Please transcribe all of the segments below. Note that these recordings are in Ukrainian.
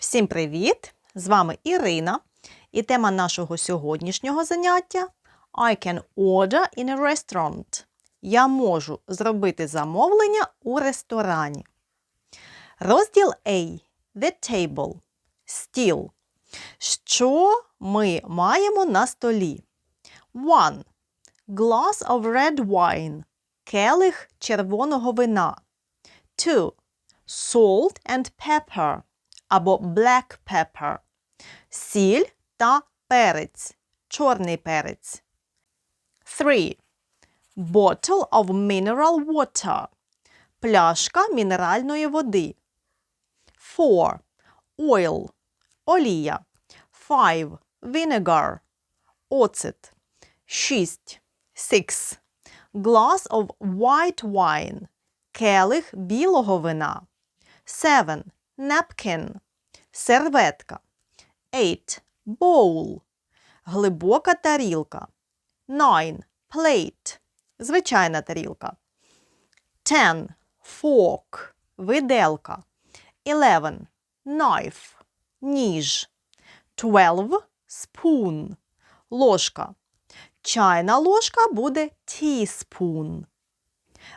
Всім привіт! З вами Ірина. І тема нашого сьогоднішнього заняття I can order in a restaurant. Я можу зробити замовлення у ресторані. Розділ A. The table. Стіл. Що ми маємо на столі? One. Glass of red wine. Келих червоного вина. Two. Salt and pepper або black pepper. Сіль та перець. Чорний перець. 3. Bottle of mineral water. Пляшка мінеральної води. 4. Oil. Олія. 5. Vinegar. Оцет. 6. 6. Glass of white wine. Келих білого вина. 7. Napkin. Серветка. 8. Bowl. Глибока тарілка. 9. Plate. Звичайна тарілка. 10. Fork. Виделка. 11. Knife. Ніж. 12. Spoon. Ложка. Чайна ложка буде teaspoon.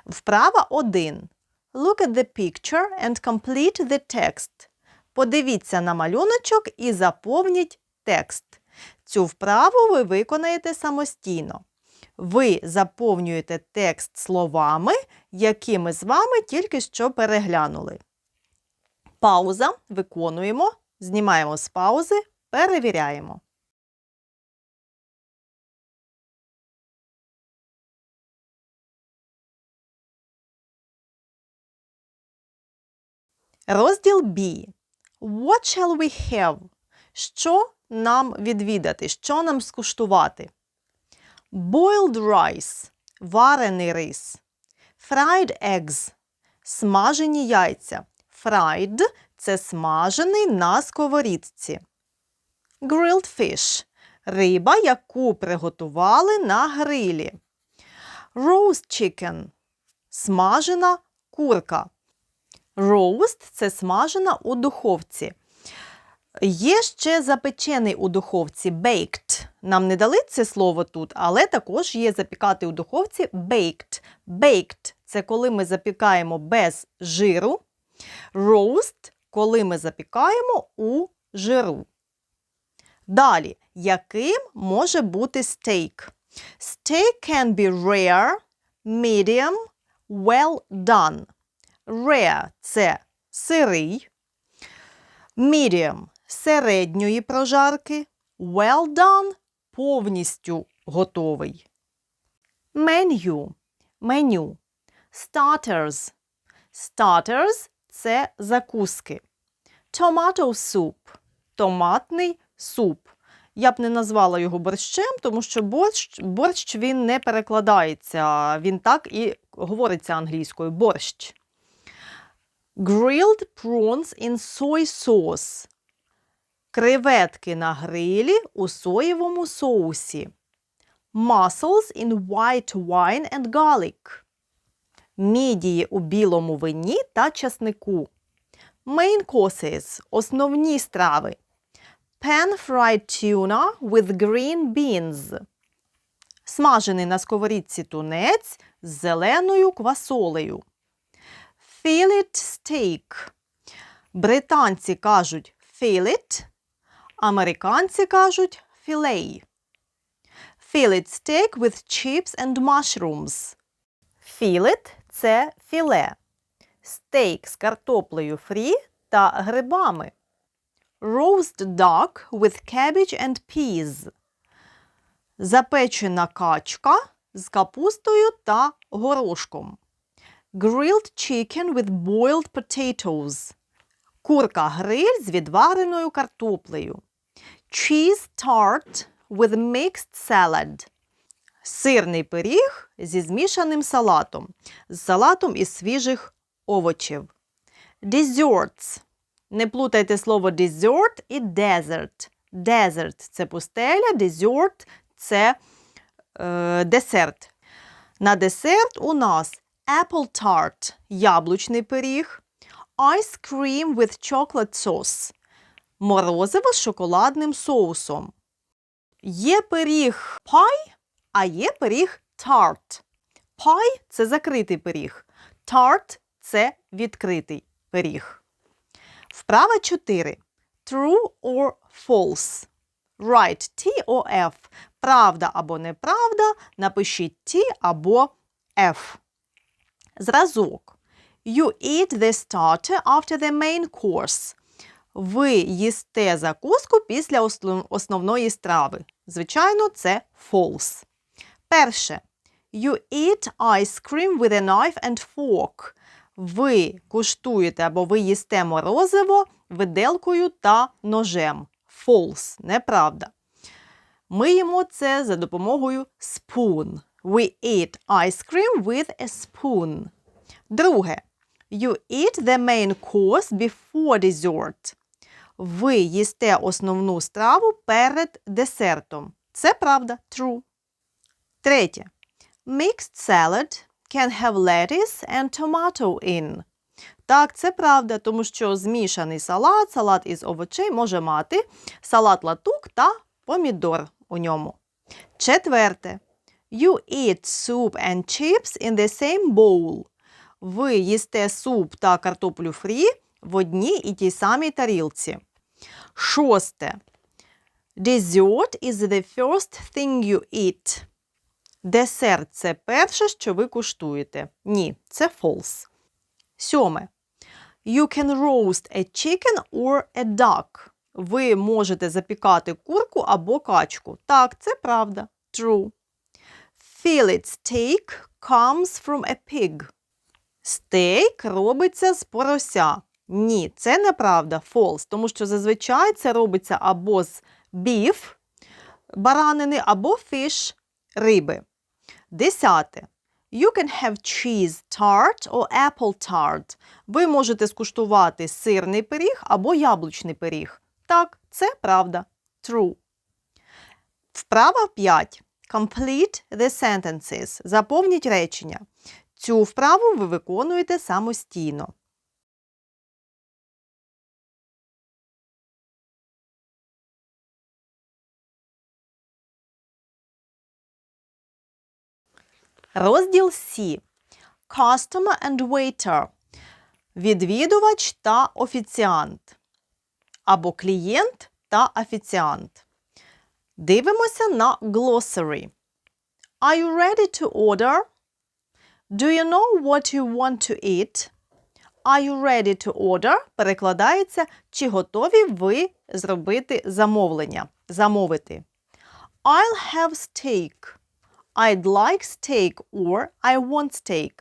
Вправа 1. Look at the picture and complete the text. Подивіться на малюночок і заповніть текст. Цю вправу ви виконаєте самостійно. Ви заповнюєте текст словами, які ми з вами тільки що переглянули. Пауза. Виконуємо. Знімаємо з паузи. Перевіряємо. Розділ B. What shall we have? Що нам відвідати? Що нам скуштувати? Boiled rice – варений рис. Fried eggs – смажені яйця. Fried – це смажений на сковорідці. Grilled fish – риба, яку приготували на грилі. Roast chicken – смажена курка. Roast – це смажена у духовці. Є ще запечений у духовці baked. Нам не дали це слово тут, але також є запікати у духовці baked. Baked – це коли ми запікаємо без жиру. Roast – коли ми запікаємо у жиру. Далі, яким може бути стейк? Steak can be rare, medium, well done. Rare – це сирий, medium – середньої прожарки, well done – повністю готовий. Menu – меню. Starters – starters – це закуски. Tomato soup – томатний суп. Я б не назвала його борщем, тому що борщ, борщ він не перекладається. Він так і говориться англійською борщ. Grilled prawns in soy sauce. Креветки на грилі у соєвому соусі. Mussels in white wine and garlic. Мідії у білому вині та часнику. Main courses – основні страви. Pan-fried tuna with green beans. Смажений на сковорідці тунець з зеленою квасолею. Fillet steak. Британці кажуть fillet, американці кажуть fillet. Fillet steak with chips and mushrooms. Fillet – це філе. Стейк з картоплею фрі та грибами. Roast duck with cabbage and peas. Запечена качка з капустою та горошком. Grilled chicken with boiled potatoes. Курка гриль з відвареною картоплею. Cheese tart with mixed salad. Сирний пиріг зі змішаним салатом. З салатом із свіжих овочів. Desserts. Не плутайте слово dessert і desert. Desert – це пустеля, dessert – це е, десерт. На десерт у нас apple tart – яблучний пиріг, ice cream with chocolate sauce морозиво з шоколадним соусом. Є пиріг пай, а є пиріг тарт. Пай це закритий пиріг. Тарт це відкритий пиріг. Вправа 4. True or false. Write T or F. Правда або неправда. Напишіть T або F. Зразок. You eat the starter after the main course. Ви їсте закуску після основної страви. Звичайно, це false. Перше. You eat ice cream with a knife and fork. Ви куштуєте або ви їсте морозиво виделкою та ножем. False. Неправда. Ми їмо це за допомогою spoon. We eat ice cream with a spoon. Друге. You eat the main course before dessert. Ви їсте основну страву перед десертом. Це правда. True. Третє. Mixed salad can have lettuce and tomato in. Так, це правда, тому що змішаний салат, салат із овочей може мати салат латук та помідор у ньому. Четверте. You eat soup and chips in the same bowl. Ви їсте суп та картоплю фрі в одній і тій самій тарілці. Шосте. Dessert is the first thing you eat. Десерт це перше, що ви куштуєте. Ні, це false. Сьоме. You can roast a chicken or a duck. Ви можете запікати курку або качку. Так, це правда. True. Fillet steak comes from a pig. Стейк робиться з порося. Ні, це неправда. False. Тому що зазвичай це робиться або з beef, баранини, або fish, риби. Десяте. You can have cheese tart or apple tart. Ви можете скуштувати сирний пиріг або яблучний пиріг. Так, це правда. True. Вправа 5. Complete the sentences. Заповніть речення. Цю вправу ви виконуєте самостійно. Розділ С. Customer and waiter. Відвідувач та офіціант. Або клієнт та офіціант. Дивимося на glossary. Are you ready to order? Do you know what you want to eat? Are you ready to order? Перекладається, чи готові ви зробити замовлення, замовити. I'll have steak. I'd like steak or I want steak.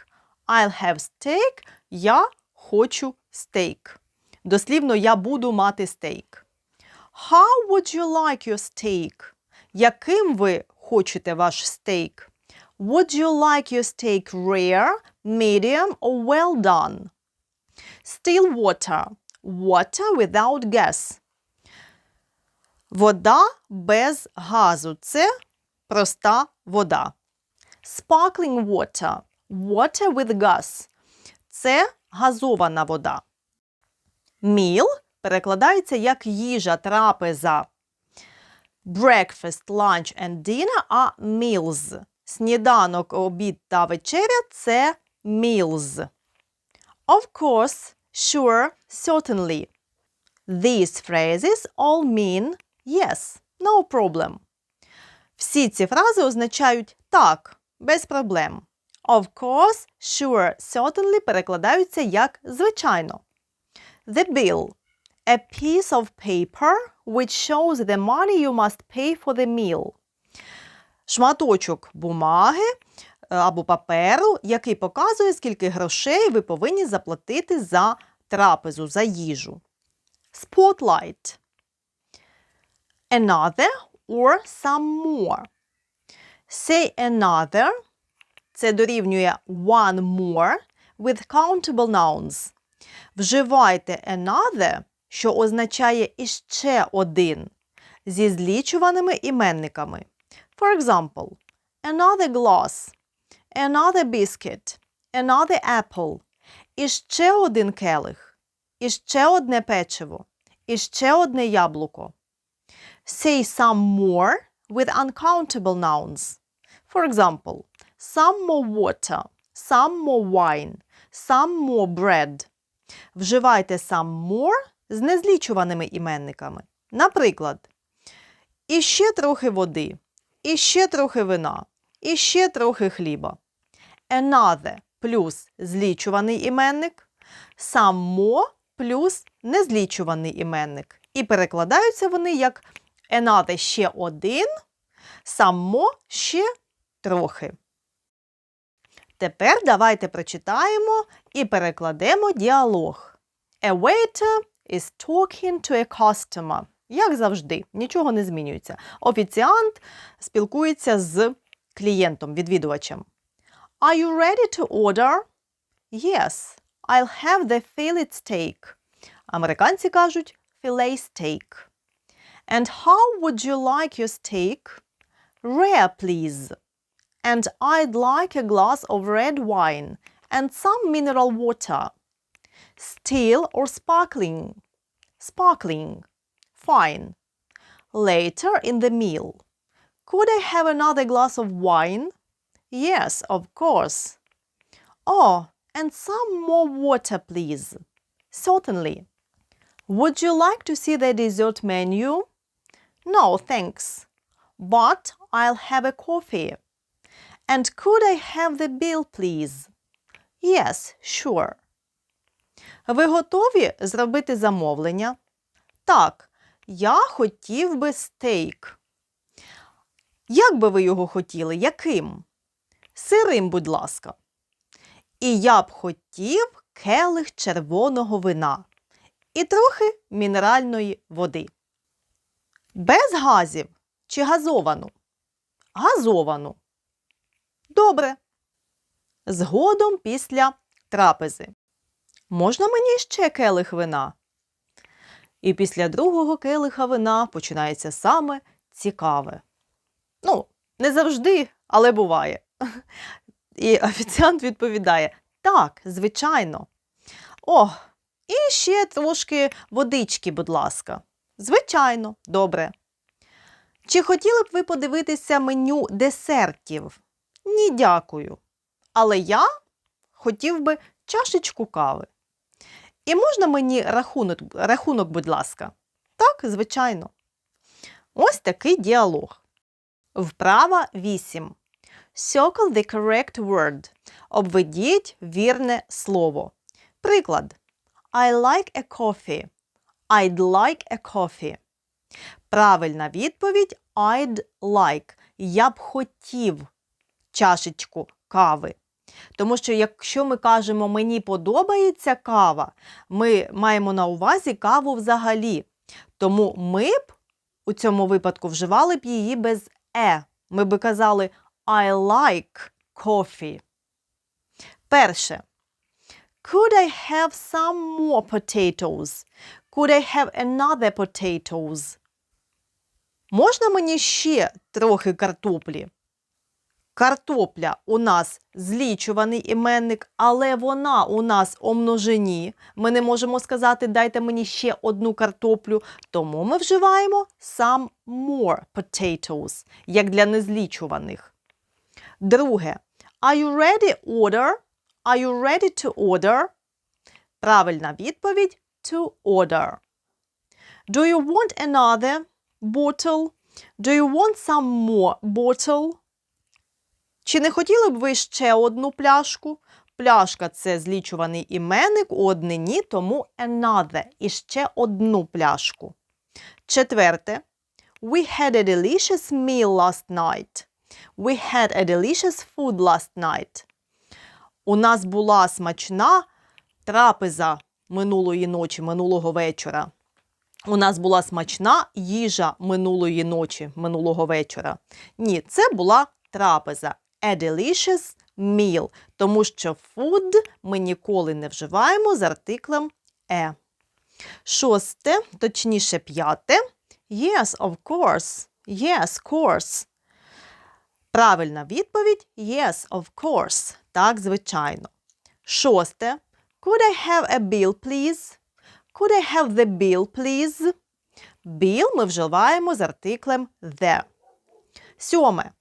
I'll have steak. Я хочу стейк. Дослівно, я буду мати стейк. How would you like your steak? Яким ви хочете ваш стейк? Would you like your steak rare, medium or well done? Still water. Water without gas. Вода без газу. Це проста вода. Sparkling water. Water with gas. Це газована вода. Meal перекладається як їжа, трапеза. Breakfast, lunch and dinner are meals. Сніданок, обід та вечеря це meals. Of course, sure, certainly. These phrases all mean yes, no problem. Всі ці фрази означають так, без проблем. Of course, sure, certainly перекладаються як звичайно. The bill. A piece of paper which shows the money you must pay for the meal. Шматочок бумаги е, або паперу, який показує, скільки грошей ви повинні заплатити за трапезу, за їжу. Spotlight. Another or some more. Say another. Це дорівнює one more with countable nouns. Вживайте another, що означає іще один, зі злічуваними іменниками. For example, another glass, another biscuit, another apple. Іще один келих, іще одне печиво, І ще одне яблуко. Say some more with uncountable nouns. For example, some more water, some more wine, some more bread. Вживайте some more з незлічуваними іменниками. Наприклад, іще трохи води, іще трохи вина, іще трохи хліба. Another плюс злічуваний іменник, more плюс незлічуваний іменник. І перекладаються вони як another ще один, more ще трохи. Тепер давайте прочитаємо і перекладемо діалог. A waiter is talking to a customer. Як завжди, нічого не змінюється. Офіціант спілкується з клієнтом, відвідувачем. Are you ready to order? Yes, I'll have the fillet steak. Американці кажуть filet steak. And how would you like your steak? Rare, please. And I'd like a glass of red wine and some mineral water. Still or sparkling? Sparkling. Fine. Later in the meal. Could I have another glass of wine? Yes, of course. Oh, and some more water, please. Certainly. Would you like to see the dessert menu? No, thanks. But I'll have a coffee. And could I have the bill, please? Yes, sure. Ви готові зробити замовлення? Так, я хотів би стейк. Як би ви його хотіли? Яким? Сирим, будь ласка. І я б хотів келих червоного вина і трохи мінеральної води. Без газів чи газовану? Газовану. Добре. Згодом після трапези. Можна мені ще келих вина? І після другого келиха вина починається саме цікаве. Ну, не завжди, але буває. І офіціант відповідає: так, звичайно. О, і ще трошки водички, будь ласка. Звичайно, добре. Чи хотіли б ви подивитися меню десертів? Ні, дякую. Але я хотів би чашечку кави. І можна мені рахунок, рахунок, будь ласка? Так, звичайно. Ось такий діалог. Вправа 8. Circle the correct word. Обведіть вірне слово. Приклад. I like a coffee. I'd like a coffee. Правильна відповідь I'd like. Я б хотів чашечку кави. Тому що, якщо ми кажемо мені подобається кава, ми маємо на увазі каву взагалі. Тому ми б у цьому випадку вживали б її без е. Ми б казали I like coffee. Перше. Could I have some more potatoes? Could I have another potatoes? Можна мені ще трохи картоплі? Картопля у нас злічуваний іменник, але вона у нас у множині. Ми не можемо сказати, дайте мені ще одну картоплю, тому ми вживаємо some more potatoes, як для незлічуваних. Друге. Are you ready order? Are you ready to order? Правильна відповідь to order. Do you want another bottle? Do you want some more bottle? Чи не хотіли б ви ще одну пляшку? Пляшка це злічуваний іменник у однині, тому another і ще одну пляшку. Четверте. We had a delicious meal last night. We had a delicious food last night. У нас була смачна трапеза минулої ночі, минулого вечора. У нас була смачна їжа минулої ночі, минулого вечора. Ні, це була трапеза. A delicious meal. Тому що food ми ніколи не вживаємо з артиклем e. Шосте, точніше, п'яте. Yes, of course. Yes, course. Правильна відповідь Yes, of course. Так, звичайно. Шосте. Could I have a bill, please? Could I have the bill, please? Bill ми вживаємо з артиклем the. Сьоме.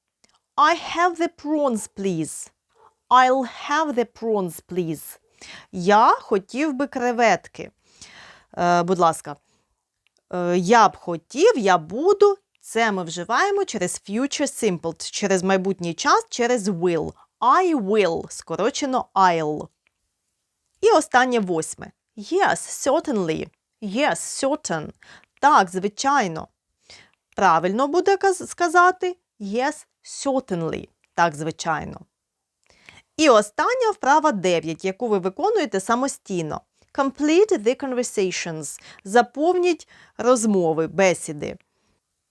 I have the prawns, please. I'll have the prawns, please. Я хотів би креветки. Е, будь ласка. Е, я б хотів, я буду. Це ми вживаємо через future simple, через майбутній час, через will. I will, скорочено I'll. І останнє восьме. Yes, certainly. Yes, certain. Так, звичайно. Правильно буде сказати yes, certainly. Так, звичайно. І остання вправа 9, яку ви виконуєте самостійно. Complete the conversations. Заповніть розмови, бесіди.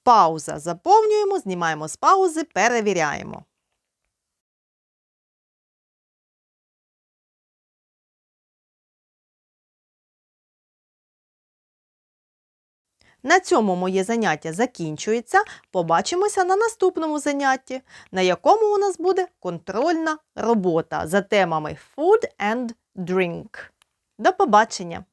Пауза. Заповнюємо, знімаємо з паузи, перевіряємо. На цьому моє заняття закінчується. Побачимося на наступному занятті, на якому у нас буде контрольна робота за темами Food and Drink. До побачення!